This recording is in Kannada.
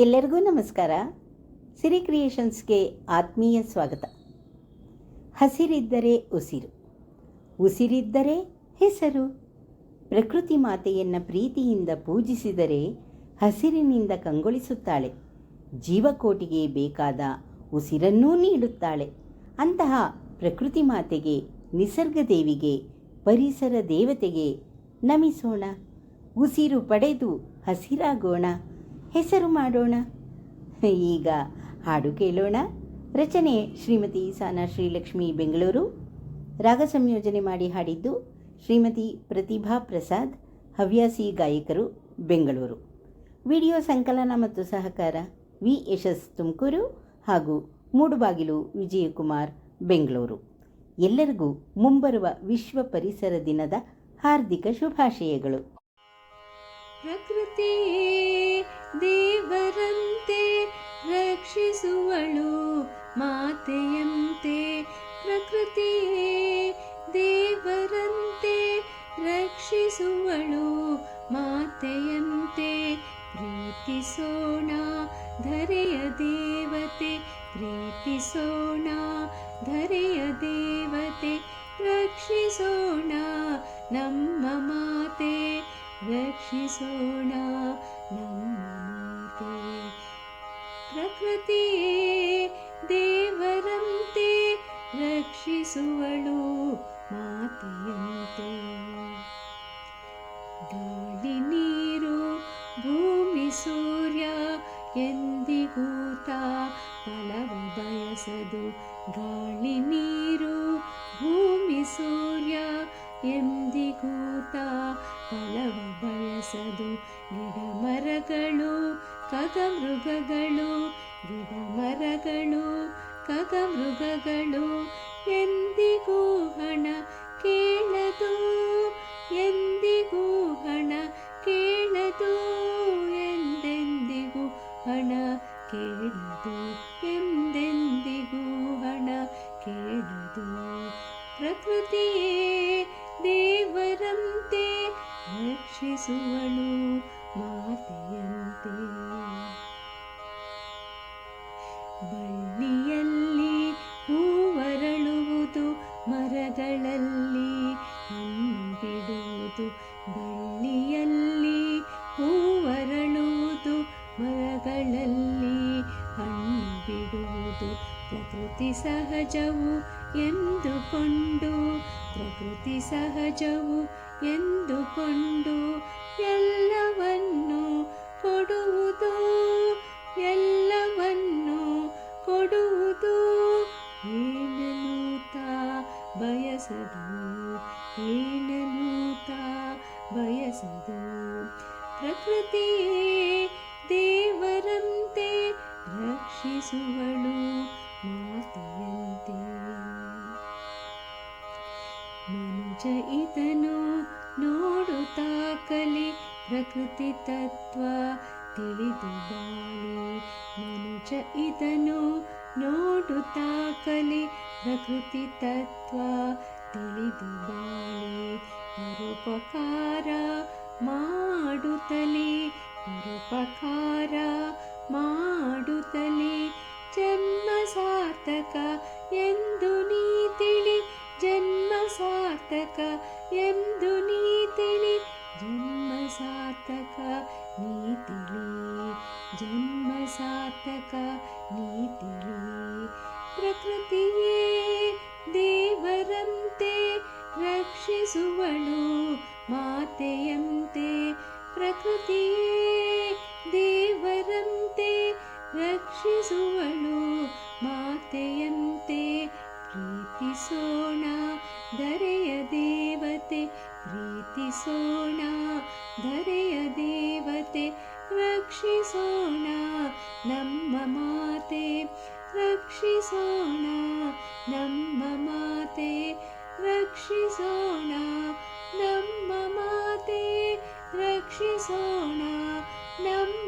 ಎಲ್ಲರಿಗೂ ನಮಸ್ಕಾರ. ಸಿರಿ ಕ್ರಿಯೇಷನ್ಸ್ಗೆ ಆತ್ಮೀಯ ಸ್ವಾಗತ. ಹಸಿರಿದ್ದರೆ ಉಸಿರು, ಉಸಿರಿದ್ದರೆ ಹೆಸರು. ಪ್ರಕೃತಿ ಮಾತೆಯನ್ನು ಪ್ರೀತಿಯಿಂದ ಪೂಜಿಸಿದರೆ ಹಸಿರಿನಿಂದ ಕಂಗೊಳಿಸುತ್ತಾಳೆ. ಜೀವಕೋಟಿಗೆ ಬೇಕಾದ ಉಸಿರನ್ನೂ ನೀಡುತ್ತಾಳೆ. ಅಂತಹ ಪ್ರಕೃತಿ ಮಾತೆಗೆ, ನಿಸರ್ಗ ದೇವಿಗೆ, ಪರಿಸರ ದೇವತೆಗೆ ನಮಿಸೋಣ. ಉಸಿರು ಪಡೆದು ಹಸಿರಾಗೋಣ. ಹೆಸರು ಮಾಡೋಣ. ಈಗ ಹಾಡು ಕೇಳೋಣ. ರಚನೆ ಶ್ರೀಮತಿ ಸಾನಾ ಶ್ರೀಲಕ್ಷ್ಮಿ, ಬೆಂಗಳೂರು. ರಾಗ ಸಂಯೋಜನೆ ಮಾಡಿ ಹಾಡಿದ್ದು ಶ್ರೀಮತಿ ಪ್ರತಿಭಾ ಪ್ರಸಾದ್, ಹವ್ಯಾಸಿ ಗಾಯಕರು, ಬೆಂಗಳೂರು. ವಿಡಿಯೋ ಸಂಕಲನ ಮತ್ತು ಸಹಕಾರ ವಿ ಯಶಸ್ ತುಮಕೂರು ಹಾಗೂ ಮೂಡುಬಾಗಿಲು ವಿಜಯಕುಮಾರ್, ಬೆಂಗಳೂರು. ಎಲ್ಲರಿಗೂ ಮುಂಬರುವ ವಿಶ್ವ ಪರಿಸರ ದಿನದ ಹಾರ್ದಿಕ ಶುಭಾಶಯಗಳು. ಪ್ರಕೃತಿಯೇ ದೇವರಂತೆ ರಕ್ಷಿಸುವಳು ಮಾತೆಯಂತೆ ಪ್ರಕೃತಿಯೇ ದೇವರಂತೆ ರಕ್ಷಿಸುವಳು ಮಾತೆಯಂತೆ ಪ್ರೀತಿಸೋಣ ಧರೆಯ ದೇವತೆ ಪ್ರೀತಿಸೋಣ ಧರೆಯ ದೇವತೆ ರಕ್ಷಿಸೋಣ ನಮ್ಮ ಮಾತೆ ರಕ್ಷಿಸೋಣ ನಮ್ಮ ಮಾತೆ ಪ್ರಕೃತಿಯೇ ದೇವರಂತೆ ರಕ್ಷಿಸುವಳು ಮಾತೆಯಂತೆ ಗಾಳಿ ನೀರು ಭೂಮಿ ಸೂರ್ಯ ಎಂದಿಗೂತ ಫಲವ ಬಯಸದು ಗಾಳಿ ನೀರು ಭೂಮಿ ಸೂರ್ಯ ಎಂದಿಗೂತ ಫಲವ ಬಯಸದು ಗಿಡ ಮರಗಳು ಕಗ ಮೃಗಗಳು ಗಿಡ ಮರಗಳು ಕಗ ಮೃಗಗಳು ಎಂದಿಗೂ ಹಣ ಕೇಳದು, ಎಂದಿಗೂ ಹಣ ಕೇಳದು, ಎಂದೆಂದಿಗೂ ಹಣ ಕೇಳದು, ಎಂದೆಂದಿಗೂ ಹಣ ಕೇಳದು. ಪ್ರಕೃತಿಯೇ ರಕ್ಷಿಸುವಳು ಮಾತೆಯಂತೆ. ಬಳ್ಳಿಯಲ್ಲಿ ಹೂವರಳುವುದು ಮರಗಳಲ್ಲಿ ಹಣ್ಣು ಬಿಡುವುದು ಬಳ್ಳಿಯಲ್ಲಿ ಹೂವರಳುವುದು ಮರಗಳಲ್ಲಿ ಹಣ್ಣು ಬಿಡುವುದು ಪ್ರಕೃತಿ ಸಹಜವು ಎಂದುಕೊಂಡು, ಪ್ರಕೃತಿ ಸಹಜವು ಎಂದುಕೊಂಡು ಎಲ್ಲವನ್ನು ಕೊಡುವುದು ಎಲ್ಲವನ್ನು ಕೊಡುವುದು. ಏನೂತ ಬಯಸದು ಏನೂತ ಬಯಸದು. ಪ್ರಕೃತಿಯೇ ದೇವರಂತೆ ರಕ್ಷಿಸುವಳು ಮಾತೆಯಂತೆ ಮನುಜ ಇದನು ನೋಡುತ್ತಾ ಕಲಿ ಪ್ರಕೃತಿ ತತ್ವ ತಿಳಿದು ಬಾಳಿ ಮನುಜ ಇದನು ನೋಡುತ್ತಾ ಕಲಿ ಪ್ರಕೃತಿ ತತ್ವ ತಿಳಿದು ಬಾಳಿ ಪರೋಪಕಾರ ಮಾಡುತ್ತಲೇ ಪರೋಪಕಾರ ಮಾಡುತ್ತಲೇ ಜನ್ಮ ಸಾರ್ಥಕ ಎಂದು ಸಾರ್ಥಕ ಎಂದು ನೀ ತಿಳಿ ಜನ್ಮ ಸಾರ್ಥಕ ನೀ ತಿಳಿ ಜನ್ಮ ಸಾರ್ಥಕ ನೀ ತಿಳಿ ಪ್ರಕೃತಿಯೇ ದೇವರಂತೆ ರಕ್ಷಿಸುವಳು ಮಾತೆಯಂತೆ ಪ್ರಕೃತಿಯೇ ದೇವರಂತೆ ರಕ್ಷಿಸುವಳು ಮಾತೆಯಂತೆ ಪ್ರೀತಿಸೋಣ दरे अदेवते प्रीतिसोणा दरियदेवते रक्षिसोणा नम्म माते रक्षिसोणा नम्म माते रक्षिसोणा नम्म माते रक्षिसोणा नम्म